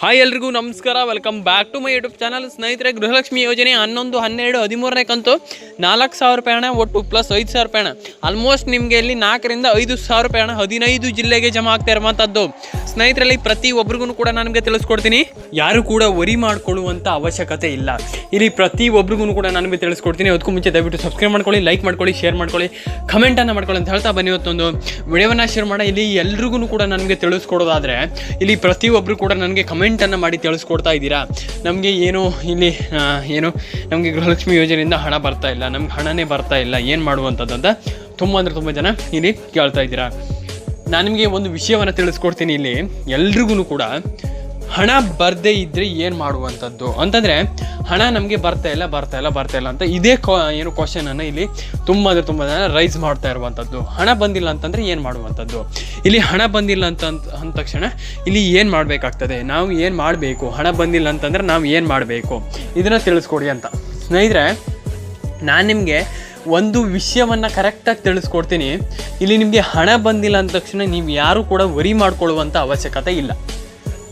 Hi ಎಲ್ರಿಗೂ ನಮಸ್ಕಾರ. Welcome back to my YouTube channel ಸ್ನೇಹಿತರೆ, ಗೃಹಲಕ್ಷ್ಮಿ ಯೋಜನೆ ಹನ್ನೊಂದು, ಹನ್ನೆರಡು, ಹದಿಮೂರನೇ ಕಂತು ನಾಲ್ಕು ಸಾವಿರ ರೂಪಾಯಿ ಹಣ ಒಟ್ಟು ಪ್ಲಸ್ ಐದು ಸಾವಿರ ರೂಪಾಯಿ ಹಣ ಆಲ್ಮೋಸ್ಟ್ ನಿಮಗೆ ಇಲ್ಲಿ ನಾಲ್ಕರಿಂದ ಐದು ಸಾವಿರ ರೂಪಾಯಿ ಹಣ ಹದಿನೈದು ಜಿಲ್ಲೆಗೆ ಜಮಾ ಆಗ್ತಾ ಇರುವಂಥದ್ದು ಸ್ನೇಹಿತರಲ್ಲಿ ಪ್ರತಿ ಒಬ್ರಿಗೂ ಕೂಡ ನಾನು ನಿಮಗೆ ತಿಳಿಸ್ಕೊಡ್ತೀನಿ. ಯಾರು ಕೂಡ ವರಿ ಮಾಡಿಕೊಳ್ಳುವಂಥ ಅವಶ್ಯಕತೆ ಇಲ್ಲ. ಇಲ್ಲಿ ಪ್ರತಿ ಒಬ್ರಿಗೂ ಕೂಡ ನಾನು ನಿಮಗೆ ತಿಳಿಸ್ಕೊಡ್ತೀನಿ. ಅದಕ್ಕೂ ಮುಂಚೆ ದಯವಿಟ್ಟು ಸಬ್ಸ್ಕ್ರೈಬ್ ಮಾಡ್ಕೊಳ್ಳಿ ಲೈಕ್ ಮಾಡ್ಕೊಳ್ಳಿ ಶೇರ್ ಮಾಡ್ಕೊಳ್ಳಿ ಕಮೆಂಟನ್ನು ಮಾಡ್ಕೊಳ್ಳಿ ಅಂತ ಹೇಳ್ತಾ ಬನ್ನಿ ಇವತ್ತೊಂದು ವಿಡಿಯೋವನ್ನು ಶೇರ್ ಮಾಡಿ ಇಲ್ಲಿ ಎಲ್ರಿಗೂ ಕೂಡ ನನಗೆ ತಿಳಿಸ್ಕೊಡೋದಾದರೆ, ಇಲ್ಲಿ ಪ್ರತಿಯೊಬ್ಬರು ಕೂಡ ನನಗೆ ಕಮೆಂಟನ್ನು ಮಾಡಿ ತಿಳಿಸ್ಕೊಡ್ತಾ ಇದ್ದೀರಾ? ನಮಗೆ ಏನು ಇಲ್ಲಿ ಏನು, ನಮಗೆ ಗೃಹಲಕ್ಷ್ಮಿ ಯೋಜನೆಯಿಂದ ಹಣ ಬರ್ತಾ ಇಲ್ಲ, ನಮ್ಗೆ ಹಣನೇ ಬರ್ತಾ ಇಲ್ಲ, ಏನು ಮಾಡುವಂಥದ್ದು ಅಂತ ತುಂಬ ಅಂದರೆ ತುಂಬ ಜನ ಇಲ್ಲಿ ಕೇಳ್ತಾ ಇದ್ದೀರಾ. ನಾನು ನಿಮಗೆ ಒಂದು ವಿಷಯವನ್ನು ತಿಳಿಸ್ಕೊಡ್ತೀನಿ ಇಲ್ಲಿ. ಎಲ್ರಿಗೂ ಕೂಡ ಹಣ ಬರದೇ ಇದ್ದರೆ ಏನು ಮಾಡುವಂಥದ್ದು? ಅಂತಂದರೆ, ಹಣ ನಮಗೆ ಬರ್ತಾ ಇಲ್ಲ ಬರ್ತಾ ಇಲ್ಲ ಬರ್ತಾ ಇಲ್ಲ ಅಂತ ಇದೇ ಏನು ಏನು ಕ್ವಶನನ್ನು ಇಲ್ಲಿ ತುಂಬ ಅಂದರೆ ತುಂಬ ಜನ ರೈಸ್ ಮಾಡ್ತಾ ಇರುವಂಥದ್ದು. ಹಣ ಬಂದಿಲ್ಲ ಅಂತಂದರೆ ಏನು ಮಾಡುವಂಥದ್ದು? ಇಲ್ಲಿ ಹಣ ಬಂದಿಲ್ಲ ಅಂತ ಅಂದ್- ಅಂದ ತಕ್ಷಣ ಇಲ್ಲಿ ಏನು ಮಾಡಬೇಕಾಗ್ತದೆ? ನಾವು ಏನು ಮಾಡಬೇಕು? ಹಣ ಬಂದಿಲ್ಲ ಅಂತಂದರೆ ನಾವು ಏನು ಮಾಡಬೇಕು? ಇದನ್ನು ತಿಳಿಸ್ಕೊಡಿ ಅಂತ. ಸ್ನೇಹಿತರೆ, ನಾನು ನಿಮಗೆ ಒಂದು ವಿಷಯವನ್ನು ಕರೆಕ್ಟಾಗಿ ತಿಳಿಸ್ಕೊಡ್ತೀನಿ. ಇಲ್ಲಿ ನಿಮಗೆ ಹಣ ಬಂದಿಲ್ಲ ಅಂದ ತಕ್ಷಣ ನೀವು ಯಾರೂ ಕೂಡ ವರಿ ಮಾಡ್ಕೊಳ್ಳುವಂಥ ಅವಶ್ಯಕತೆ ಇಲ್ಲ.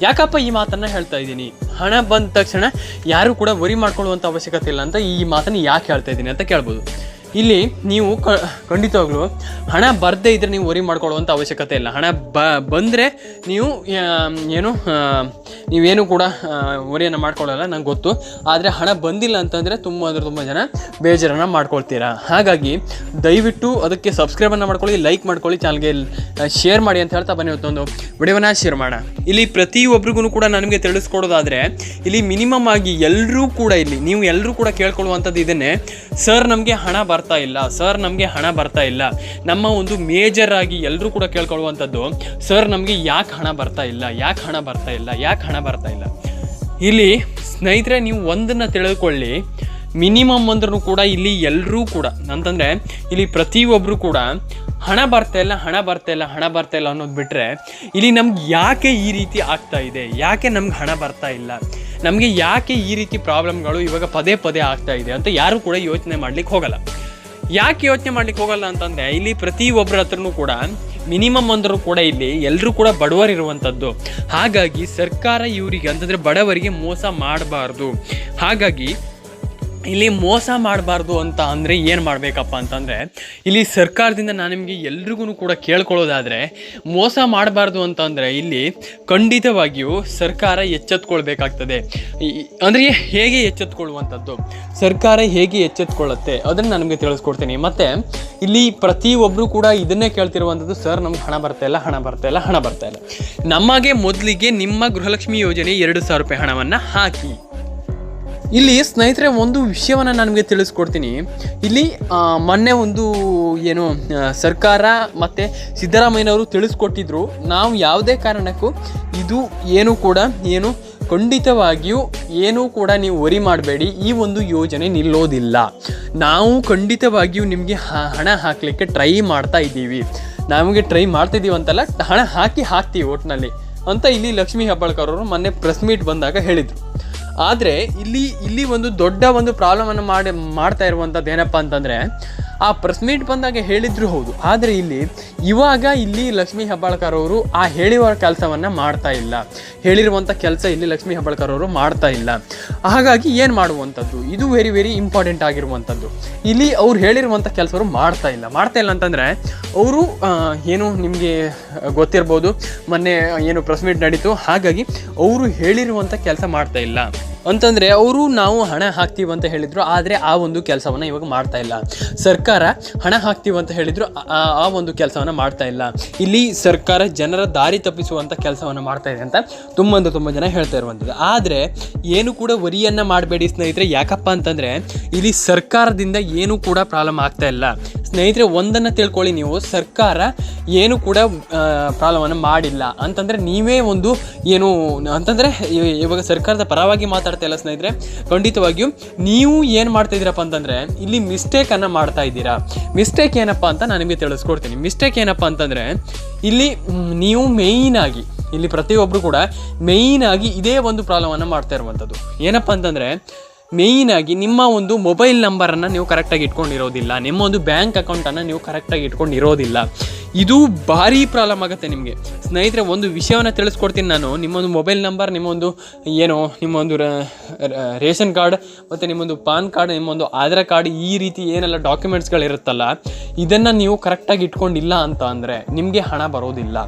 ಯಾಕಪ್ಪ ಈ ಮಾತನ್ನ ಹೇಳ್ತಾ ಇದ್ದೀನಿ? ಹಣ ಬಂದ ತಕ್ಷಣ ಯಾರು ಕೂಡ ವರಿ ಮಾಡ್ಕೊಳ್ಳುವಂಥ ಅವಶ್ಯಕತೆ ಇಲ್ಲ ಅಂತ ಈ ಮಾತನ್ನು ಯಾಕೆ ಹೇಳ್ತಾ ಇದ್ದೀನಿ ಅಂತ ಕೇಳ್ಬೋದು. ಇಲ್ಲಿ ನೀವು ಖಂಡಿತವಾಗ್ಲೂ ಹಣ ಬರದೇ ಇದ್ದರೆ ನೀವು ವರಿ ಮಾಡ್ಕೊಳ್ಳುವಂಥ ಅವಶ್ಯಕತೆ ಇಲ್ಲ. ಹಣ ಬಂದರೆ ನೀವು ಏನು ನೀವೇನು ಕೂಡ ವರಿಯನ್ನು ಮಾಡ್ಕೊಳ್ಳಲ್ಲ, ನಂಗೆ ಗೊತ್ತು. ಆದರೆ ಹಣ ಬಂದಿಲ್ಲ ಅಂತಂದರೆ ತುಂಬ ಅಂದರೆ ತುಂಬ ಜನ ಬೇಜಾರನ್ನು ಮಾಡ್ಕೊಳ್ತೀರಾ. ಹಾಗಾಗಿ ದಯವಿಟ್ಟು ಅದಕ್ಕೆ ಸಬ್ಸ್ಕ್ರೈಬನ್ನು ಮಾಡ್ಕೊಳ್ಳಿ ಲೈಕ್ ಮಾಡ್ಕೊಳ್ಳಿ ಚಾನಲ್ಗೆ ಶೇರ್ ಮಾಡಿ ಅಂತ ಹೇಳ್ತಾ ಬನ್ನಿ ಇವತ್ತೊಂದು ವಿಡಿಯೋನ ಶೇರ್ ಮಾಡೋಣ. ಇಲ್ಲಿ ಪ್ರತಿಯೊಬ್ಬರಿಗೂ ಕೂಡ ನನಗೆ ತಿಳಿಸ್ಕೊಡೋದಾದರೆ, ಇಲ್ಲಿ ಮಿನಿಮಮ್ ಆಗಿ ಎಲ್ಲರೂ ಕೂಡ ಇಲ್ಲಿ, ನೀವು ಎಲ್ಲರೂ ಕೂಡ ಕೇಳ್ಕೊಳ್ಳುವಂಥದ್ದು ಇದನ್ನೇ ಸರ್ ನಮಗೆ ಹಣ ಬರ್ತಾ ಇಲ್ಲ, ಸರ್ ನಮಗೆ ಹಣ ಬರ್ತಾ ಇಲ್ಲ. ನಮ್ಮ ಒಂದು ಮೇಜರ್ ಆಗಿ ಎಲ್ಲರೂ ಕೂಡ ಕೇಳ್ಕೊಳ್ಳುವಂಥದ್ದು, ಸರ್ ನಮಗೆ ಯಾಕೆ ಹಣ ಬರ್ತಾ ಇಲ್ಲ, ಯಾಕೆ ಹಣ ಬರ್ತಾ ಇಲ್ಲ, ಯಾಕೆ ಹಣ ಬರ್ತಾ ಇಲ್ಲ? ಇಲ್ಲಿ ಸ್ನೇಹಿತರೆ, ನೀವು ಒಂದನ್ನು ತಿಳಿದುಕೊಳ್ಳಿ ಮಿನಿಮಮ್ ಅಂದ್ರೂ ಕೂಡ ಇಲ್ಲಿ ಎಲ್ಲರೂ ಕೂಡ ಅಂತಂದರೆ ಇಲ್ಲಿ ಪ್ರತಿಯೊಬ್ಬರು ಕೂಡ ಹಣ ಬರ್ತಾ ಇಲ್ಲ, ಹಣ ಬರ್ತಾ ಇಲ್ಲ, ಹಣ ಬರ್ತಾ ಇಲ್ಲ ಅನ್ನೋದು ಬಿಟ್ಟರೆ ಇಲ್ಲಿ ನಮ್ಗೆ ಯಾಕೆ ಈ ರೀತಿ ಆಗ್ತಾ ಇದೆ, ಯಾಕೆ ನಮ್ಗೆ ಹಣ ಬರ್ತಾ ಇಲ್ಲ, ನಮಗೆ ಯಾಕೆ ಈ ರೀತಿ ಪ್ರಾಬ್ಲಮ್ಗಳು ಇವಾಗ ಪದೇ ಪದೇ ಆಗ್ತಾ ಇದೆ ಅಂತ ಯಾರೂ ಕೂಡ ಯೋಚನೆ ಮಾಡ್ಲಿಕ್ಕೆ ಹೋಗಲ್ಲ. ಯಾಕೆ ಯೋಚನೆ ಮಾಡ್ಲಿಕ್ಕೆ ಹೋಗಲ್ಲ ಅಂತಂದ್ರೆ, ಇಲ್ಲಿ ಪ್ರತಿಯೊಬ್ಬರ ಹತ್ರನು ಕೂಡ ಮಿನಿಮಮ್ ಅಂದರೂ ಕೂಡ ಇಲ್ಲಿ ಎಲ್ಲರೂ ಕೂಡ ಬಡವರಿರುವಂಥದ್ದು ಹಾಗಾಗಿ ಸರ್ಕಾರ ಇವರಿಗೆ ಅಂತಂದರೆ ಬಡವರಿಗೆ ಮೋಸ ಮಾಡಬಾರ್ದು. ಹಾಗಾಗಿ ಇಲ್ಲಿ ಮೋಸ ಮಾಡಬಾರ್ದು ಅಂತ ಅಂದರೆ ಏನು ಮಾಡಬೇಕಪ್ಪ ಅಂತಂದರೆ, ಇಲ್ಲಿ ಸರ್ಕಾರದಿಂದ ನಾನು ನಿಮಗೆ ಎಲ್ರಿಗೂ ಕೂಡ ಕೇಳ್ಕೊಳ್ಳೋದಾದರೆ, ಮೋಸ ಮಾಡಬಾರ್ದು ಅಂತಂದರೆ ಇಲ್ಲಿ ಖಂಡಿತವಾಗಿಯೂ ಸರ್ಕಾರ ಎಚ್ಚೆತ್ಕೊಳ್ಬೇಕಾಗ್ತದೆ. ಅಂದರೆ ಹೇಗೆ ಎಚ್ಚೆತ್ಕೊಳ್ಳುವಂಥದ್ದು? ಸರ್ಕಾರ ಹೇಗೆ ಎಚ್ಚೆತ್ಕೊಳ್ಳುತ್ತೆ? ಅದನ್ನು ನಾನು ನಿಮಗೆ ತಿಳಿಸ್ಕೊಡ್ತೀನಿ. ಮತ್ತು ಇಲ್ಲಿ ಪ್ರತಿಯೊಬ್ಬರು ಕೂಡ ಇದನ್ನೇ ಕೇಳ್ತಿರುವಂಥದ್ದು, ಸರ್, ನಮ್ಗೆ ಹಣ ಬರ್ತಾ ಇಲ್ಲ, ಹಣ ಬರ್ತಾ ಇಲ್ಲ, ಹಣ ಬರ್ತಾ ಇಲ್ಲ. ನಮಗೆ ಮೊದಲಿಗೆ ನಿಮ್ಮ ಗೃಹಲಕ್ಷ್ಮಿ ಯೋಜನೆ ಎರಡು ಸಾವಿರ ರೂಪಾಯಿ ಹಣವನ್ನು ಹಾಕಿ. ಇಲ್ಲಿ ಸ್ನೇಹಿತರೆ, ಒಂದು ವಿಷಯವನ್ನು ನನಗೆ ತಿಳಿಸ್ಕೊಡ್ತೀನಿ. ಇಲ್ಲಿ ಮೊನ್ನೆ ಒಂದು ಏನು ಸರ್ಕಾರ ಮತ್ತು ಸಿದ್ದರಾಮಯ್ಯನವರು ತಿಳಿಸ್ಕೊಟ್ಟಿದ್ರು. ನಾವು ಯಾವುದೇ ಕಾರಣಕ್ಕೂ ಇದು ಏನು ಕೂಡ, ಏನು ಖಂಡಿತವಾಗಿಯೂ ಏನೂ ಕೂಡ ನೀವು ವರಿ ಮಾಡಬೇಡಿ. ಈ ಒಂದು ಯೋಜನೆ ನಿಲ್ಲೋದಿಲ್ಲ. ನಾವು ಖಂಡಿತವಾಗಿಯೂ ನಿಮಗೆ ಹಣ ಹಾಕಲಿಕ್ಕೆ ಟ್ರೈ ಮಾಡ್ತಾ ಇದ್ದೀವಿ. ನಮಗೆ ಟ್ರೈ ಮಾಡ್ತಿದ್ದೀವಿ ಅಂತಲ್ಲ, ಹಣ ಹಾಕಿ ಹಾಕ್ತೀವಿ ಒಟ್ಟಿನಲ್ಲಿ ಅಂತ ಇಲ್ಲಿ ಲಕ್ಷ್ಮೀ ಹೆಬ್ಬಾಳ್ಕರ್ ಅವರು ಮೊನ್ನೆ ಪ್ರೆಸ್ ಮೀಟ್ ಬಂದಾಗ ಹೇಳಿದರು. ಆದರೆ ಇಲ್ಲಿ ಇಲ್ಲಿ ಒಂದು ದೊಡ್ಡ ಒಂದು ಪ್ರಾಬ್ಲಮನ್ನು ಮಾಡಿ ಮಾಡ್ತಾ ಇರುವಂಥದ್ದು ಏನಪ್ಪ ಅಂತಂದರೆ ಆ ಪ್ರೆಸ್ ಮೀಟ್ ಬಂದಾಗ ಹೇಳಿದ್ರು ಹೌದು. ಆದರೆ ಇಲ್ಲಿ ಇವಾಗ ಇಲ್ಲಿ ಲಕ್ಷ್ಮೀ ಹೆಬ್ಬಾಳ್ಕರ್ ಅವರು ಆ ಹೇಳಿರುವ ಕೆಲಸವನ್ನು ಮಾಡ್ತಾ ಇಲ್ಲ. ಹೇಳಿರುವಂಥ ಕೆಲಸ ಇಲ್ಲಿ ಲಕ್ಷ್ಮೀ ಹೆಬ್ಬಾಳ್ಕರ್ ಅವರು ಮಾಡ್ತಾ ಇಲ್ಲ. ಹಾಗಾಗಿ ಏನು ಮಾಡುವಂಥದ್ದು? ಇದು ವೆರಿ ವೆರಿ ಇಂಪಾರ್ಟೆಂಟ್ ಆಗಿರುವಂಥದ್ದು. ಇಲ್ಲಿ ಅವ್ರು ಹೇಳಿರುವಂಥ ಕೆಲಸವರು ಮಾಡ್ತಾ ಇಲ್ಲ. ಮಾಡ್ತಾ ಇಲ್ಲ ಅಂತಂದರೆ ಅವರು ಏನು ನಿಮಗೆ ಗೊತ್ತಿರ್ಬೋದು, ಮೊನ್ನೆ ಏನು ಪ್ರೆಸ್ ಮೀಟ್ ನಡೀತು. ಹಾಗಾಗಿ ಅವರು ಹೇಳಿರುವಂಥ ಕೆಲಸ ಮಾಡ್ತಾ ಇಲ್ಲ. ಅಂತಂದರೆ ಅವರು ನಾವು ಹಣ ಹಾಕ್ತೀವಿ ಅಂತ ಹೇಳಿದರು, ಆದರೆ ಆ ಒಂದು ಕೆಲಸವನ್ನು ಇವಾಗ ಮಾಡ್ತಾ ಇಲ್ಲ. ಸರ್ಕಾರ ಹಣ ಹಾಕ್ತೀವಿ ಅಂತ ಹೇಳಿದ್ರು, ಆ ಒಂದು ಕೆಲಸವನ್ನು ಮಾಡ್ತಾ ಇಲ್ಲ. ಇಲ್ಲಿ ಸರ್ಕಾರ ಜನರ ದಾರಿ ತಪ್ಪಿಸುವಂಥ ಕೆಲಸವನ್ನು ಮಾಡ್ತಾ ಇದೆ ಅಂತ ತುಂಬ ತುಂಬ ಜನ ಹೇಳ್ತಾ ಇರುವಂಥದ್ದು. ಆದರೆ ಏನು ಕೂಡ ವರಿಯನ್ನು ಮಾಡಬೇಡಿ ಸ್ನೇಹಿತರೆ, ಯಾಕಪ್ಪ ಅಂತಂದರೆ ಇಲ್ಲಿ ಸರ್ಕಾರದಿಂದ ಏನೂ ಕೂಡ ಪ್ರಾಬ್ಲಮ್ ಆಗ್ತಾ ಇಲ್ಲ. ಸ್ನೇಹಿತರೆ, ಒಂದನ್ನು ತಿಳ್ಕೊಳ್ಳಿ ನೀವು. ಸರ್ಕಾರ ಏನು ಕೂಡ ಪ್ರಾಬ್ಲಮನ್ನು ಮಾಡಿಲ್ಲ. ಅಂತಂದರೆ ನೀವೇ ಒಂದು ಏನು, ಅಂತಂದರೆ ಇವಾಗ ಸರ್ಕಾರದ ಪರವಾಗಿ ಮಾತಾಡ್ತಾ ಇಲ್ಲ ಸ್ನೇಹಿತರೆ. ಖಂಡಿತವಾಗಿಯೂ ನೀವು ಏನು ಮಾಡ್ತಾ ಇದ್ದೀರಪ್ಪ ಅಂತಂದರೆ, ಇಲ್ಲಿ ಮಿಸ್ಟೇಕನ್ನು ಮಾಡ್ತಾ ಇದ್ದೀರಾ. ಮಿಸ್ಟೇಕ್ ಏನಪ್ಪ ಅಂತ ನಾನು ನಿಮಗೆ ತಿಳಿಸ್ಕೊಡ್ತೀನಿ. ಮಿಸ್ಟೇಕ್ ಏನಪ್ಪ ಅಂತಂದರೆ, ಇಲ್ಲಿ ನೀವು ಮೇಯ್ನಾಗಿ ಇಲ್ಲಿ ಪ್ರತಿಯೊಬ್ಬರು ಕೂಡ ಮೇಯ್ನಾಗಿ ಇದೇ ಒಂದು ಪ್ರಾಬ್ಲಮನ್ನು ಮಾಡ್ತಾ ಇರುವಂಥದ್ದು ಏನಪ್ಪ ಅಂತಂದರೆ ಮೇಯ್ನಾಗಿ ನಿಮ್ಮ ಒಂದು ಮೊಬೈಲ್ ನಂಬರನ್ನು ನೀವು ಕರೆಕ್ಟಾಗಿ ಇಟ್ಕೊಂಡಿರೋದಿಲ್ಲ. ನಿಮ್ಮ ಒಂದು ಬ್ಯಾಂಕ್ ಅಕೌಂಟನ್ನು ನೀವು ಕರೆಕ್ಟಾಗಿ ಇಟ್ಕೊಂಡಿರೋದಿಲ್ಲ. ಇದು ಭಾರಿ ಪ್ರಾಬ್ಲಮ್ ಆಗುತ್ತೆ ನಿಮಗೆ. ಸ್ನೇಹಿತರೆ, ಒಂದು ವಿಷಯವನ್ನು ತಿಳಿಸ್ಕೊಡ್ತೀನಿ ನಾನು. ನಿಮ್ಮೊಂದು ಮೊಬೈಲ್ ನಂಬರ್, ನಿಮ್ಮೊಂದು ಏನೋ, ನಿಮ್ಮೊಂದು ರೇಷನ್ ಕಾರ್ಡ್, ಮತ್ತು ನಿಮ್ಮೊಂದು ಪಾನ್ ಕಾರ್ಡ್, ನಿಮ್ಮೊಂದು ಆಧಾರ್ ಕಾರ್ಡ್, ಈ ರೀತಿ ಏನೆಲ್ಲ ಡಾಕ್ಯುಮೆಂಟ್ಸ್ಗಳಿರುತ್ತಲ್ಲ, ಇದನ್ನು ನೀವು ಕರೆಕ್ಟಾಗಿ ಇಟ್ಕೊಂಡಿಲ್ಲ ಅಂತ ಅಂದರೆ ನಿಮಗೆ ಹಣ ಬರೋದಿಲ್ಲ.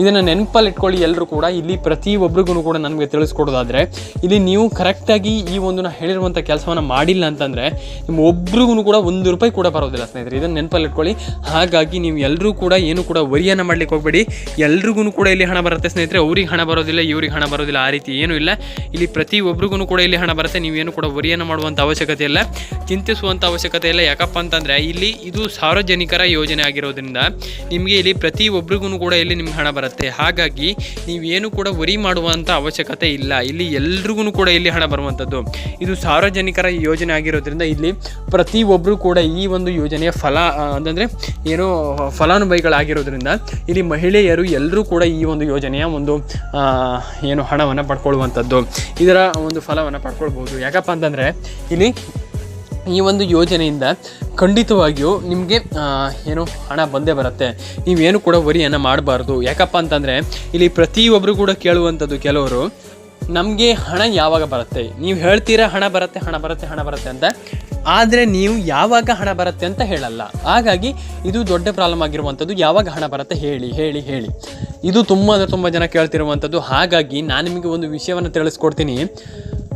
ಇದನ್ನು ನೆನಪಲ್ಲಿ ಇಟ್ಕೊಳ್ಳಿ ಎಲ್ಲರೂ ಕೂಡ. ಇಲ್ಲಿ ಪ್ರತಿ ಒಬ್ರಿಗೂ ಕೂಡ ನನಗೆ ತಿಳಿಸ್ಕೊಡೋದಾದರೆ, ಇಲ್ಲಿ ನೀವು ಕರೆಕ್ಟಾಗಿ ಈ ಒಂದು ಹೇಳಿರುವಂಥ ಕೆಲಸವನ್ನು ಮಾಡಿಲ್ಲ ಅಂತಂದರೆ ನಿಮ್ಮ ಒಬ್ರಿಗೂ ಕೂಡ ಒಂದು ರೂಪಾಯಿ ಕೂಡ ಬರೋದಿಲ್ಲ ಸ್ನೇಹಿತರೆ. ಇದನ್ನು ನೆನಪಲ್ಲಿ ಇಟ್ಕೊಳ್ಳಿ. ಹಾಗಾಗಿ ನೀವು ಎಲ್ಲರೂ ಕೂಡ ಏನು ಕೂಡ ವರಿಯನ್ನು ಮಾಡ್ಲಿಕ್ಕೆ ಹೋಗಬೇಡಿ. ಎಲ್ರಿಗೂ ಕೂಡ ಇಲ್ಲಿ ಹಣ ಬರುತ್ತೆ ಸ್ನೇಹಿತರೆ. ಅವ್ರಿಗೆ ಹಣ ಬರೋದಿಲ್ಲ, ಇವ್ರಿಗೆ ಹಣ ಬರೋದಿಲ್ಲ, ಆ ರೀತಿ ಏನೂ ಇಲ್ಲ. ಇಲ್ಲಿ ಪ್ರತಿ ಒಬ್ರಿಗೂ ಕೂಡ ಇಲ್ಲಿ ಹಣ ಬರುತ್ತೆ. ನೀವೇನು ಕೂಡ ವರಿಯನ್ನು ಮಾಡುವಂಥ ಅವಶ್ಯಕತೆ ಇಲ್ಲ. ಚಿಂತಿಸುವಂಥ ಅವಶ್ಯಕತೆ ಇಲ್ಲ. ಯಾಕಪ್ಪ ಅಂತಂದರೆ ಇಲ್ಲಿ ಇದು ಸಾರ್ವಜನಿಕರ ಯೋಜನೆ ಆಗಿರೋದ್ರಿಂದ ನಿಮಗೆ ಇಲ್ಲಿ ಪ್ರತಿ ಒಬ್ರಿಗೂ ಕೂಡ ಇಲ್ಲಿ ನಿಮ್ಗೆ ಹಣ ಬರುತ್ತೆ. ಹಾಗಾಗಿ ನೀವೇನು ಕೂಡ ವರಿ ಮಾಡುವಂಥ ಅವಶ್ಯಕತೆ ಇಲ್ಲ. ಇಲ್ಲಿ ಎಲ್ರಿಗೂ ಕೂಡ ಇಲ್ಲಿ ಹಣ ಬರುವಂಥದ್ದು. ಇದು ಸಾರ್ವಜನಿಕರ ಯೋಜನೆ ಆಗಿರೋದ್ರಿಂದ ಇಲ್ಲಿ ಪ್ರತಿ ಒಬ್ಬರು ಕೂಡ ಈ ಒಂದು ಯೋಜನೆಯ ಫಲ ಅಂತಂದರೆ ಏನು ಏನೋ ಫಲಾನುಭವಿಗಳಾಗಿರೋದ್ರಿಂದ ಇಲ್ಲಿ ಮಹಿಳೆಯರು ಎಲ್ಲರೂ ಕೂಡ ಈ ಒಂದು ಯೋಜನೆಯ ಒಂದು ಏನು ಹಣವನ್ನು ಪಡ್ಕೊಳ್ಳುವಂಥದ್ದು, ಇದರ ಒಂದು ಫಲವನ್ನು ಪಡ್ಕೊಳ್ಬೋದು. ಯಾಕಪ್ಪ ಅಂತಂದರೆ ಇಲ್ಲಿ ಈ ಒಂದು ಯೋಜನೆಯಿಂದ ಖಂಡಿತವಾಗಿಯೂ ನಿಮಗೆ ಏನು ಹಣ ಬಂದೇ ಬರುತ್ತೆ. ನೀವೇನು ಕೂಡ ವರಿಯನ್ನು ಮಾಡಬಾರ್ದು. ಯಾಕಪ್ಪ ಅಂತಂದರೆ ಇಲ್ಲಿ ಪ್ರತಿಯೊಬ್ಬರು ಕೂಡ ಕೇಳುವಂಥದ್ದು ಕೆಲವರು, ನಮಗೆ ಹಣ ಯಾವಾಗ ಬರುತ್ತೆ? ನೀವು ಹೇಳ್ತೀರಾ ಹಣ ಬರುತ್ತೆ ಹಣ ಬರುತ್ತೆ ಹಣ ಬರುತ್ತೆ ಅಂತ ಆದರೆ ನೀವು ಯಾವಾಗ ಹಣ ಬರುತ್ತೆ ಅಂತ ಹೇಳಲ್ಲ. ಹಾಗಾಗಿ ಇದು ದೊಡ್ಡ ಪ್ರಾಬ್ಲಮ್ ಆಗಿರುವಂಥದ್ದು. ಯಾವಾಗ ಹಣ ಬರುತ್ತೆ ಹೇಳಿ ಹೇಳಿ ಹೇಳಿ. ಇದು ತುಂಬ ಅಂದರೆ ತುಂಬ ಜನ ಕೇಳ್ತಿರುವಂಥದ್ದು. ಹಾಗಾಗಿ ನಾನು ನಿಮಗೆ ಒಂದು ವಿಷಯವನ್ನು ತಿಳಿಸ್ಕೊಡ್ತೀನಿ.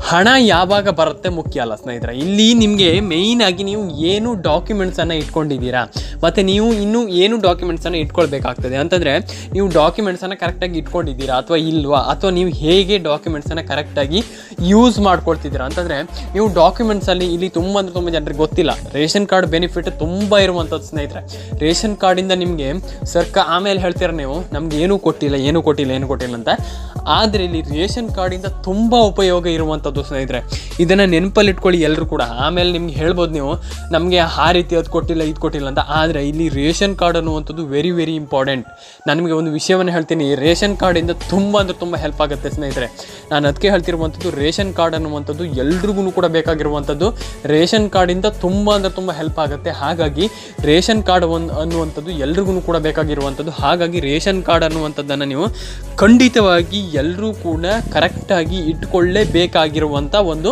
ಹಣ ಯಾವಾಗ ಬರುತ್ತೆ ಮುಖ್ಯ ಅಲ್ಲ ಸ್ನೇಹಿತರೆ? ಇಲ್ಲಿ ನಿಮಗೆ ಮೇಯ್ನಾಗಿ ನೀವು ಏನು ಡಾಕ್ಯುಮೆಂಟ್ಸನ್ನು ಇಟ್ಕೊಂಡಿದ್ದೀರಾ? ಮತ್ತು ನೀವು ಇನ್ನೂ ಏನು ಡಾಕ್ಯುಮೆಂಟ್ಸನ್ನು ಇಟ್ಕೊಳ್ಬೇಕಾಗ್ತದೆ? ಅಂತಂದರೆ, ನೀವು ಡಾಕ್ಯುಮೆಂಟ್ಸನ್ನು ಕರೆಕ್ಟಾಗಿ ಇಟ್ಕೊಂಡಿದ್ದೀರಾ ಅಥವಾ ಇಲ್ವಾ? ಅಥವಾ ನೀವು ಹೇಗೆ ಡಾಕ್ಯುಮೆಂಟ್ಸನ್ನು ಕರೆಕ್ಟಾಗಿ ಯೂಸ್ ಮಾಡ್ಕೊಳ್ತಿದ್ದೀರಾ ಅಂತಂದರೆ, ನೀವು ಡಾಕ್ಯುಮೆಂಟ್ಸಲ್ಲಿ ಇಲ್ಲಿ ತುಂಬ ಅಂದರೆ ತುಂಬ ಜನರಿಗೆ ಗೊತ್ತಿಲ್ಲ. ರೇಷನ್ ಕಾರ್ಡ್ ಬೆನಿಫಿಟ್ ತುಂಬ ಇರುವಂಥದ್ದು ಸ್ನೇಹಿತರೆ. ರೇಷನ್ ಕಾರ್ಡಿಂದ ನಿಮಗೆ ಸರ್ಕಾರ ಆಮೇಲೆ ಹೇಳ್ತೀರ ನೀವು, ನಮ್ಗೆ ಏನೂ ಕೊಟ್ಟಿಲ್ಲ ಏನೂ ಕೊಟ್ಟಿಲ್ಲ, ಏನು ಕೊಟ್ಟಿಲ್ಲ ಅಂತ. ಆದರೆ ಇಲ್ಲಿ ರೇಷನ್ ಕಾರ್ಡಿಂದ ತುಂಬ ಉಪಯೋಗ ಇರುವಂಥದ್ದು ಸ್ನೇಹಿತರೆ. ಇದನ್ನು ನೆನಪಲ್ಲಿ ಇಟ್ಕೊಳ್ಳಿ ಎಲ್ಲರೂ ಕೂಡ. ಆಮೇಲೆ ನಿಮ್ಗೆ ಹೇಳ್ಬೋದು ನೀವು, ನಮಗೆ ಆ ರೀತಿ ಅದು ಕೊಟ್ಟಿಲ್ಲ, ಇದು ಕೊಟ್ಟಿಲ್ಲ ಅಂತ. ಆದರೆ ಇಲ್ಲಿ ರೇಷನ್ ಕಾರ್ಡ್ ಅನ್ನುವಂಥದ್ದು ವೆರಿ ವೆರಿ ಇಂಪಾರ್ಟೆಂಟ್ ನನಗೆ ಒಂದು ವಿಷಯವನ್ನು ಹೇಳ್ತೀನಿ ರೇಷನ್ ಕಾರ್ಡಿಂದ ತುಂಬ ಅಂದರೆ ತುಂಬ ಹೆಲ್ಪ್ ಆಗುತ್ತೆ ಸ್ನೇಹಿತರೆ. ನಾನು ಅದಕ್ಕೆ ಹೇಳ್ತಿರುವಂಥದ್ದು ರೇಷನ್ ಕಾರ್ಡ್ ಅನ್ನುವಂಥದ್ದು ಎಲ್ರಿಗೂ ಕೂಡ ಬೇಕಾಗಿರುವಂಥದ್ದು. ರೇಷನ್ ಕಾರ್ಡಿಂದ ತುಂಬ ಅಂದರೆ ತುಂಬ ಹೆಲ್ಪ್ ಆಗುತ್ತೆ. ಹಾಗಾಗಿ ರೇಷನ್ ಕಾರ್ಡ್ ಒಂದು ಅನ್ನುವಂಥದ್ದು ಎಲ್ರಿಗೂ ಕೂಡ ಬೇಕಾಗಿರುವಂಥದ್ದು. ಹಾಗಾಗಿ ರೇಷನ್ ಕಾರ್ಡ್ ಅನ್ನುವಂಥದ್ದನ್ನು ನೀವು ಖಂಡಿತವಾಗಿ ಎಲ್ಲರೂ ಕೂಡ ಕರೆಕ್ಟಾಗಿ ಇಟ್ಕೊಳ್ಳೇಬೇಕಾಗಿರುವಂಥ ಒಂದು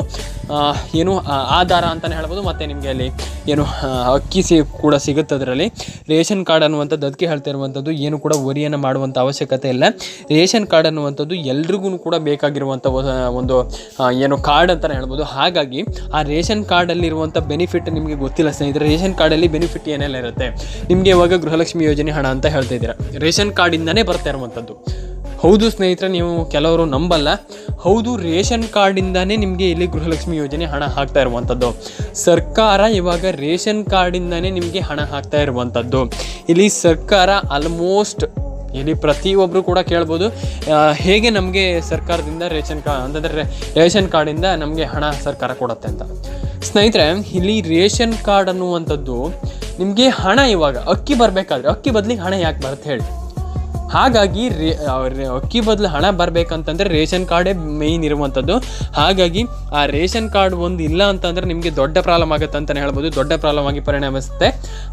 ಏನು ಆಧಾರ ಅಂತಲೇ ಹೇಳ್ಬೋದು. ಮತ್ತು ನಿಮಗೆ ಅಲ್ಲಿ ಏನು ಅಕ್ಕಿ ಸಿ ಕೂಡ ಸಿಗುತ್ತೆ ಅದರಲ್ಲಿ. ರೇಷನ್ ಕಾರ್ಡ್ ಅನ್ನುವಂಥದ್ದು ಅದಕ್ಕೆ ಹೇಳ್ತಾ ಇರುವಂಥದ್ದು. ಏನು ಕೂಡ ವರಿಯನ್ನು ಮಾಡುವಂಥ ಅವಶ್ಯಕತೆ ಇಲ್ಲ. ರೇಷನ್ ಕಾರ್ಡ್ ಅನ್ನುವಂಥದ್ದು ಎಲ್ರಿಗೂ ಕೂಡ ಬೇಕಾಗಿರುವಂಥ ಒಂದು ಏನು ಕಾರ್ಡ್ ಅಂತಲೇ ಹೇಳ್ಬೋದು. ಹಾಗಾಗಿ ಆ ರೇಷನ್ ಕಾರ್ಡಲ್ಲಿರುವಂಥ ಬೆನಿಫಿಟ್ ನಿಮಗೆ ಗೊತ್ತಿಲ್ಲ ಸ್ನೇಹಿತರೆ. ರೇಷನ್ ಕಾರ್ಡಲ್ಲಿ ಬೆನಿಫಿಟ್ ಏನೆಲ್ಲ ಇರುತ್ತೆ? ನಿಮಗೆ ಇವಾಗ ಗೃಹಲಕ್ಷ್ಮಿ ಯೋಜನೆ ಹಣ ಅಂತ ಹೇಳ್ತಾ ಇದ್ದೀರಾ. ರೇಷನ್ ಕಾರ್ಡಿಂದನೇ ಬರ್ತಾ ಇರುವಂಥದ್ದು. ಹೌದು ಸ್ನೇಹಿತರೆ, ನೀವು ಕೆಲವರು ನಂಬಲ್ಲ. ಹೌದು, ರೇಷನ್ ಕಾರ್ಡಿಂದಾನೇ ನಿಮಗೆ ಇಲ್ಲಿ ಗೃಹಲಕ್ಷ್ಮಿ ಯೋಜನೆ ಹಣ ಹಾಕ್ತಾ ಇರುವಂಥದ್ದು ಸರ್ಕಾರ ಇವಾಗ ರೇಷನ್ ಕಾರ್ಡಿಂದಾನೇ ನಿಮಗೆ ಹಣ ಹಾಕ್ತಾ ಇರುವಂಥದ್ದು ಇಲ್ಲಿ ಸರ್ಕಾರ ಆಲ್ಮೋಸ್ಟ್ ಇಲ್ಲಿ ಪ್ರತಿಯೊಬ್ಬರು ಕೂಡ ಕೇಳ್ಬೋದು ಹೇಗೆ ನಮಗೆ ಸರ್ಕಾರದಿಂದ ರೇಷನ್ ಕಾರ್ಡ್ ಅಂತಂದರೆ ರೇಷನ್ ಕಾರ್ಡಿಂದ ನಮಗೆ ಹಣ ಸರ್ಕಾರ ಕೊಡುತ್ತೆ ಅಂತ. ಸ್ನೇಹಿತರೆ, ಇಲ್ಲಿ ರೇಷನ್ ಕಾರ್ಡ್ ಅನ್ನುವಂಥದ್ದು ನಿಮಗೆ ಹಣ ಇವಾಗ, ಅಕ್ಕಿ ಬರಬೇಕಾದ್ರೆ, ಅಕ್ಕಿ ಬದಲಿಗೆ ಹಣ ಯಾಕೆ ಬರುತ್ತೆ ಹೇಳಿ. ಹಾಗಾಗಿ ರೇ ಅಕ್ಕಿ ಬದಲು ಹಣ ಬರಬೇಕಂತಂದರೆ ರೇಷನ್ ಕಾರ್ಡೇ ಮೇಯ್ನ್ ಇರುವಂಥದ್ದು. ಹಾಗಾಗಿ ಆ ರೇಷನ್ ಕಾರ್ಡ್ ಒಂದು ಇಲ್ಲ ಅಂತಂದರೆ ನಿಮಗೆ ದೊಡ್ಡ ಪ್ರಾಬ್ಲಮ್ ಆಗುತ್ತೆ ಅಂತಲೇ ಹೇಳ್ಬೋದು. ದೊಡ್ಡ ಪ್ರಾಬ್ಲಮ್ ಆಗಿ ಪರಿಣಮಿಸುತ್ತೆ.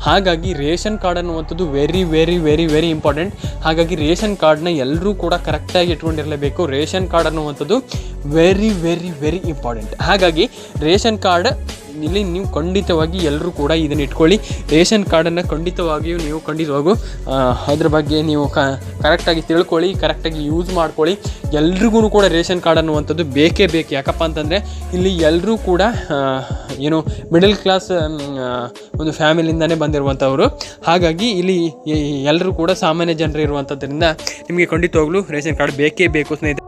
ಹಾಗಾಗಿ ರೇಷನ್ ಕಾರ್ಡ್ ಅನ್ನುವಂಥದ್ದು very very very very important ಹಾಗಾಗಿ ರೇಷನ್ ಕಾರ್ಡ್ನ ಎಲ್ಲರೂ ಕೂಡ ಕರೆಕ್ಟಾಗಿ ಇಟ್ಕೊಂಡಿರಲೇಬೇಕು. ರೇಷನ್ ಕಾರ್ಡ್ ಅನ್ನುವಂಥದ್ದು ವೆರಿ ವೆರಿ ವೆರಿ ಇಂಪಾರ್ಟೆಂಟ್ ಹಾಗಾಗಿ ರೇಷನ್ ಕಾರ್ಡ್ ಇಲ್ಲಿ ನೀವು ಖಂಡಿತವಾಗಿ ಎಲ್ಲರೂ ಕೂಡ ಇದನ್ನು ಇಟ್ಕೊಳ್ಳಿ. ರೇಷನ್ ಕಾರ್ಡನ್ನು ಖಂಡಿತವಾಗಿಯೂ ನೀವು ಖಂಡಿತವಾಗೂ ಅದ್ರ ಬಗ್ಗೆ ನೀವು ಕರೆಕ್ಟಾಗಿ ತಿಳ್ಕೊಳ್ಳಿ ಕರೆಕ್ಟಾಗಿ ಯೂಸ್ ಮಾಡ್ಕೊಳ್ಳಿ. ಎಲ್ರಿಗೂ ಕೂಡ ರೇಷನ್ ಕಾರ್ಡ್ ಅನ್ನುವಂಥದ್ದು ಬೇಕೇ ಬೇಕು. ಯಾಕಪ್ಪ ಅಂತಂದರೆ ಇಲ್ಲಿ ಎಲ್ಲರೂ ಕೂಡ ಏನು ಮಿಡಲ್ ಕ್ಲಾಸ್ ಒಂದು ಫ್ಯಾಮಿಲಿಯಿಂದನೇ ಬಂದಿರುವಂಥವ್ರು. ಹಾಗಾಗಿ ಇಲ್ಲಿ ಎಲ್ಲರೂ ಕೂಡ ಸಾಮಾನ್ಯ ಜನರು ಇರುವಂಥದ್ರಿಂದ ನಿಮಗೆ ಖಂಡಿತವಾಗ್ಲೂ ರೇಷನ್ ಕಾರ್ಡ್ ಬೇಕೇ ಬೇಕು ಸ್ನೇಹಿತರೆ.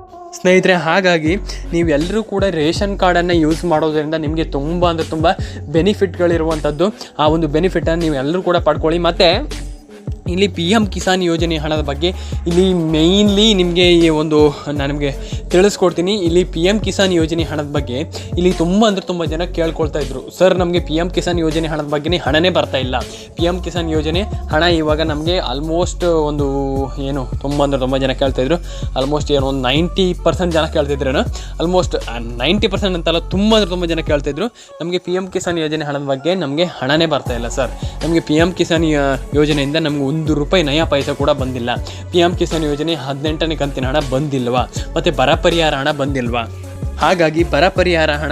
ಸ್ನೇಹಿತರೆ, ಹಾಗಾಗಿ ನೀವೆಲ್ಲರೂ ಕೂಡ ರೇಷನ್ ಕಾರ್ಡನ್ನು ಯೂಸ್ ಮಾಡೋದರಿಂದ ನಿಮಗೆ ತುಂಬ ಅಂದರೆ ತುಂಬ ಬೆನಿಫಿಟ್ಗಳಿರುವಂಥದ್ದು ಆ ಒಂದು ಬೆನಿಫಿಟನ್ನು ನೀವು ಎಲ್ಲರೂ ಕೂಡ ಪಡ್ಕೊಳ್ಳಿ. ಮತ್ತು ಇಲ್ಲಿ ಪಿ ಎಂ ಕಿಸಾನ್ ಯೋಜನೆ ಹಣದ ಬಗ್ಗೆ ಇಲ್ಲಿ ಮೇಯ್ನ್ಲಿ ನಿಮಗೆ ಈ ಒಂದು ನಾನು ನಿಮಗೆ ತಿಳಿಸ್ಕೊಡ್ತೀನಿ. ಇಲ್ಲಿ ಪಿ ಎಂ ಕಿಸಾನ್ ಯೋಜನೆ ಹಣದ ಬಗ್ಗೆ ಇಲ್ಲಿ ತುಂಬ ಅಂದರೆ ತುಂಬ ಜನ ಕೇಳ್ಕೊಳ್ತಾ ಇದ್ರು. ಸರ್ ನಮಗೆ ಪಿ ಎಂ ಕಿಸಾನ್ ಯೋಜನೆ ಹಣದ ಬಗ್ಗೆ ಹಣನೇ ಬರ್ತಾ ಇಲ್ಲ. ಪಿ ಎಂ ಕಿಸಾನ್ ಯೋಜನೆ ಹಣ ಇವಾಗ ನಮಗೆ ಆಲ್ಮೋಸ್ಟ್ ಒಂದು ಏನು ತುಂಬ ಅಂದರೆ ತುಂಬ ಜನ ಕೇಳ್ತಾ ಇದ್ರು. ಆಲ್ಮೋಸ್ಟ್ ಏನು ಒಂದು ನೈಂಟಿ ಪರ್ಸೆಂಟ್ ಜನ ಕೇಳ್ತಿದ್ರೇನು ಆಲ್ಮೋಸ್ಟ್ ನೈಂಟಿ ಪರ್ಸೆಂಟ್ ಅಂತಲ್ಲ ತುಂಬ ಅಂದರೆ ತುಂಬ ಜನ ಕೇಳ್ತಿದ್ರು ನಮಗೆ ಪಿ ಎಂ ಕಿಸಾನ್ ಯೋಜನೆ ಹಣದ ಬಗ್ಗೆ ನಮಗೆ ಹಣನೇ ಬರ್ತಾ ಇಲ್ಲ ಸರ್ ನಮಗೆ ಪಿ ಎಂ ಕಿಸಾನ್ ಯೋಜನೆಯಿಂದ ನಮ್ಗೆ ಒಂದು ರೂಪಾಯಿ ನಯ ಪೈಸೆ ಕೂಡ ಬಂದಿಲ್ಲ. ಪಿ ಎಂ ಕಿಸಾನ್ ಯೋಜನೆ ಹದಿನೆಂಟನೇ ಕಂತಿನ ಹಣ ಬಂದಿಲ್ವಾ? ಮತ್ತು ಬರ ಪರಿಹಾರ ಹಣ ಬಂದಿಲ್ವಾ? ಹಾಗಾಗಿ ಬರ ಪರಿಹಾರ ಹಣ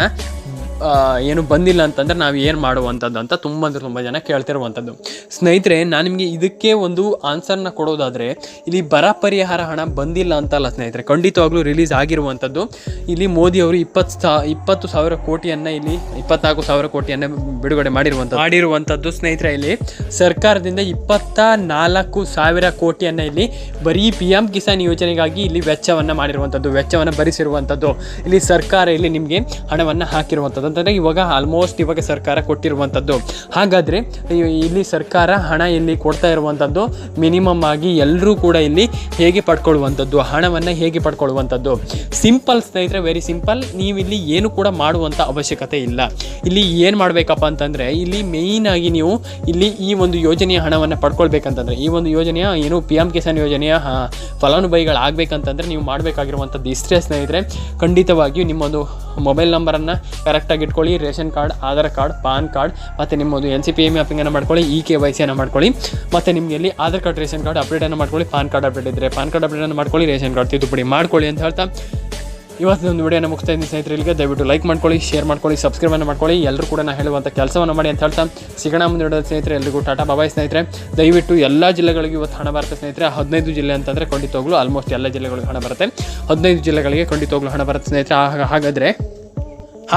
ಏನು ಬಂದಿಲ್ಲ ಅಂತಂದ್ರೆ ನಾವು ಏನು ಮಾಡುವಂಥದ್ದು ಅಂತ ತುಂಬ ಅಂದರೆ ತುಂಬ ಜನ ಕೇಳ್ತಿರುವಂಥದ್ದು. ಸ್ನೇಹಿತರೆ, ನಾನು ನಿಮಗೆ ಇದಕ್ಕೆ ಒಂದು ಆನ್ಸರ್ನ ಕೊಡೋದಾದರೆ, ಇಲ್ಲಿ ಬರ ಪರಿಹಾರ ಹಣ ಬಂದಿಲ್ಲ ಅಂತಲ್ಲ ಸ್ನೇಹಿತರೆ, ಖಂಡಿತವಾಗ್ಲೂ ರಿಲೀಸ್ ಆಗಿರುವಂಥದ್ದು. ಇಲ್ಲಿ ಮೋದಿ ಅವರು ಇಪ್ಪತ್ತು ಸಾ, ಇಪ್ಪತ್ತು ಸಾವಿರ ಕೋಟಿಯನ್ನು ಇಲ್ಲಿ, ಇಪ್ಪತ್ನಾಲ್ಕು ಸಾವಿರ ಕೋಟಿಯನ್ನು ಬಿಡುಗಡೆ ಮಾಡಿರುವಂಥದ್ದು. ಮಾಡಿರುವಂಥದ್ದು ಸ್ನೇಹಿತರೆ ಇಲ್ಲಿ. ಸರ್ಕಾರದಿಂದ ಇಪ್ಪತ್ತ ನಾಲ್ಕು ಸಾವಿರ ಕೋಟಿಯನ್ನು ಇಲ್ಲಿ ಬರೀ ಪಿ ಎಂ ಕಿಸಾನ್ ಯೋಜನೆಗಾಗಿ ಇಲ್ಲಿ ವೆಚ್ಚವನ್ನು ಮಾಡಿರುವಂಥದ್ದು, ವೆಚ್ಚವನ್ನು ಭರಿಸಿರುವಂಥದ್ದು. ಇಲ್ಲಿ ಸರ್ಕಾರ ಇಲ್ಲಿ ನಿಮಗೆ ಹಣವನ್ನು ಹಾಕಿರುವಂಥದ್ದು. ಅಂತಂದರೆ ಇವಾಗ ಆಲ್ಮೋಸ್ಟ್ ಇವಾಗ ಸರ್ಕಾರ ಕೊಟ್ಟಿರುವಂಥದ್ದು ಹಾಗಾದರೆ ಇಲ್ಲಿ ಸರ್ಕಾರ ಹಣ ಇಲ್ಲಿ ಕೊಡ್ತಾ ಇರುವಂಥದ್ದು ಮಿನಿಮಮ್ ಆಗಿ ಎಲ್ಲರೂ ಕೂಡ ಇಲ್ಲಿ ಹೇಗೆ ಪಡ್ಕೊಳ್ಳುವಂಥದ್ದು ಹಣವನ್ನು ಹೇಗೆ ಪಡ್ಕೊಳ್ಳುವಂಥದ್ದು ಸಿಂಪಲ್ ಸ್ನೇಹಿತರೆ ವೆರಿ ಸಿಂಪಲ್ ನೀವು ಇಲ್ಲಿ ಏನು ಕೂಡ ಮಾಡುವಂಥ ಅವಶ್ಯಕತೆ ಇಲ್ಲ. ಇಲ್ಲಿ ಏನು ಮಾಡಬೇಕಪ್ಪ ಅಂತಂದರೆ, ಇಲ್ಲಿ ಮೇಯ್ನ್ ಆಗಿ ನೀವು ಇಲ್ಲಿ ಈ ಒಂದು ಯೋಜನೆಯ ಹಣವನ್ನು ಪಡ್ಕೊಳ್ಬೇಕಂತಂದರೆ, ಈ ಒಂದು ಯೋಜನೆಯ ಏನು ಪಿ ಎಂ ಕಿಸಾನ್ ಯೋಜನೆಯ ಫಲಾನುಭವಿಗಳಾಗಬೇಕಂತಂದರೆ ನೀವು ಮಾಡಬೇಕಾಗಿರುವಂಥದ್ದು ಇಷ್ಟೇ ಸ್ನೇಹಿತರೆ. ಖಂಡಿತವಾಗಿಯೂ ನಿಮ್ಮೊಂದು ಮೊಬೈಲ್ ನಂಬರನ್ನು ಕರೆಕ್ಟಾಗಿ ಇಟ್ಕೊಳ್ಳಿ ration card, Aadhaar card, PAN card, ಮತ್ತು ನಿಮ್ಮದು ಎನ್ ಸಿ ಪಿ ಎಂ ಅನ್ನು ಮಾಡ್ಕೊಳ್ಳಿ ಇ ಕೆ ವೈ ಸಿಯನ್ನು ಮಾಡ್ಕೊಳ್ಳಿ, ಮತ್ತು ನಿಮಗೆ ಇಲ್ಲಿ ಆಧಾರ್ ಕಾರ್ಡ್, ರೇಷನ್ ಕಾರ್ಡ್ ಅಪ್ಡೇಟನ್ನು ಮಾಡ್ಕೊಳ್ಳಿ, ಪಾನ್ ಕಾರ್ಡ್ ಅಪ್ಡೇಟ್ ಇದ್ದರೆ ಪಾನ್ ಕಾರ್ಡ್ ಅಪ್ಡೇಟನ್ನು ಮಾಡ್ಕೊಳ್ಳಿ, ರೇಷನ್ ಕಾರ್ಡ್ ತಿದ್ದುಪಡಿ ಮಾಡ್ಕೊಳ್ಳಿ ಅಂತ ಹೇಳ್ತಾ. ಇವತ್ತಿನ ವಿಡಿಯೋನ ಮುಗಿಸ್ತಾ ಇದ್ದೀನಿ ಸ್ನೇಹಿತರೆ ಇಲ್ಲಿಗೆ ದಯವಿಟ್ಟು ಲೈಕ್ ಮಾಡ್ಕೊಳ್ಳಿ ಶೇರ್ ಮಾಡ್ಕೊಳ್ಳಿ ಸಬ್ಸ್ಕ್ರೈಬನ್ನು ಮಾಡ್ಕೊಳ್ಳಿ ಎಲ್ಲರೂ ಕೂಡ ನಾನು ಹೇಳುವಂಥ ಕೆಲಸವನ್ನು ಮಾಡಿ ಅಂತ ಹೇಳ್ತಾ. ಸಿಗೋಣ ಮುಂದೆ ವಿಡಿಯೋದ ಸ್ನೇಹಿತರೆ ಎಲ್ಲರಿಗೂ ಟಾಟಾ ಬಾಬಾಯ್ ಸ್ನೇಹಿತರೆ. ದಯವಿಟ್ಟು ಎಲ್ಲ ಜಿಲ್ಲೆಗಳಿಗೆ ಇವತ್ತು ಹಣ ಬರುತ್ತೆ ಸ್ನೇಹಿತರೆ. ಹದಿನೈದು ಜಿಲ್ಲೆ ಅಂತಂದರೆ ಹೋಗ್ಲು ಆಲ್ಮೋಸ್ಟ್ ಎಲ್ಲ ಜಿಲ್ಲೆಗಳಿಗೂ ಹಣ ಬರುತ್ತೆ. ಹದಿನೈದು ಜಿಲ್ಲೆಗಳಿಗೆ ಖಂಡಿತವಾಗ್ಲೂ ಹಣ ಬರುತ್ತೆ ಸ್ನೇಹಿತರೆ. ಹಾಗ- ಹಾಗಾದರೆ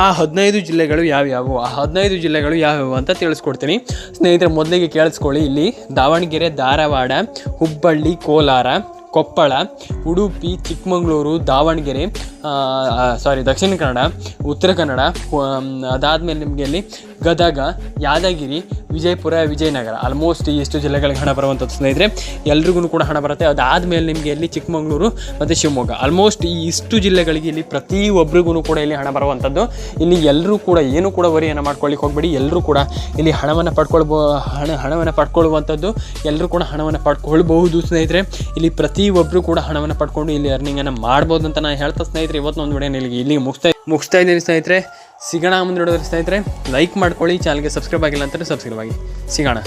ಆ ಹದಿನೈದು ಜಿಲ್ಲೆಗಳು ಯಾವ್ಯಾವು? ಆ ಹದಿನೈದು ಜಿಲ್ಲೆಗಳು ಯಾವ್ಯಾವು ಅಂತ ತಿಳಿಸ್ಕೊಡ್ತೀನಿ. ಸ್ನೇಹಿತರೆ, ಮೊದಲಿಗೆ ಕೇಳಿಸ್ಕೊಳ್ಳಿ. ಇಲ್ಲಿ ದಾವಣಗೆರೆ, ಧಾರವಾಡ, ಹುಬ್ಬಳ್ಳಿ, ಕೋಲಾರ, ಕೊಪ್ಪಳ, ಉಡುಪಿ, ಚಿಕ್ಕಮಗಳೂರು, ದಾವಣಗೆರೆ ಸಾರಿ ದಕ್ಷಿಣ ಕನ್ನಡ, ಉತ್ತರ ಕನ್ನಡ ಅದಾದಮೇಲೆ ನಿಮಗೆ ಇಲ್ಲಿ ಗದಗ, ಯಾದಗಿರಿ, ವಿಜಯಪುರ, ವಿಜಯನಗರ. ಆಲ್ಮೋಸ್ಟ್ ಈ ಇಷ್ಟು ಜಿಲ್ಲೆಗಳಿಗೆ ಹಣ ಬರುವಂಥದ್ದು ಸ್ನೇಹಿತರೆ, ಎಲ್ರಿಗೂ ಕೂಡ ಹಣ ಬರುತ್ತೆ. ಅದಾದಮೇಲೆ ನಿಮಗೆ ಇಲ್ಲಿ ಚಿಕ್ಕಮಗಳೂರು ಮತ್ತು ಶಿವಮೊಗ್ಗ. ಆಲ್ಮೋಸ್ಟ್ ಈ ಇಷ್ಟು ಜಿಲ್ಲೆಗಳಿಗೆ ಇಲ್ಲಿ ಪ್ರತಿ ಒಬ್ರಿಗೂ ಕೂಡ ಇಲ್ಲಿ ಹಣ ಬರುವಂಥದ್ದು. ಇಲ್ಲಿ ಎಲ್ಲರೂ ಕೂಡ ಏನು ಕೂಡ ವರಿಯನ್ನು ಮಾಡ್ಕೊಳ್ಳಿಕ್ಕೆ ಹೋಗಬೇಡಿ. ಎಲ್ಲರೂ ಕೂಡ ಇಲ್ಲಿ ಹಣವನ್ನು ಪಡ್ಕೊಳ್ಬೋ, ಹಣ, ಹಣವನ್ನು ಪಡ್ಕೊಳ್ಳುವಂಥದ್ದು. ಎಲ್ಲರೂ ಕೂಡ ಹಣವನ್ನು ಪಡ್ಕೊಳ್ಬಹುದು ಸ್ನೇಹಿತರೆ. ಇಲ್ಲಿ ಪ್ರತಿ ಒಬ್ಬರು ಕೂಡ ಹಣವನ್ನು ಪಡ್ಕೊಂಡು ಇಲ್ಲಿ ಅರ್ನಿಂಗನ್ನು ಮಾಡ್ಬೋದು ಅಂತ ನಾನು ಹೇಳ್ತಾ ಸ್ನೇಹಿತರೆ. ಇವತ್ತು ಒಂದು ವಿಡಿಯೋ ಇಲ್ಲಿಗೆ ಇಲ್ಲಿಗೆ ಮುಗಿಸ್ತಾ ಮುಗಿಸ್ತಾ ಇದ್ದೀನಿ ಸ್ನೇಹಿತರೆ. ಸಿಗೋಣ ಮುಂದೆ ನೋಡೋದ್ರೆ ಸ್ನೇಹಿತರೆ ಲೈಕ್ ಮಾಡ್ಕೊಳ್ಳಿ ಚಾನಲ್ಗೆ ಸಬ್ಸ್ಕ್ರೈಬ್ ಆಗಿಲ್ಲ ಅಂತಾರೆ ಸಬ್ಸ್ಕ್ರೈಬ್ ಆಗಿ. ಸಿಗೋಣ.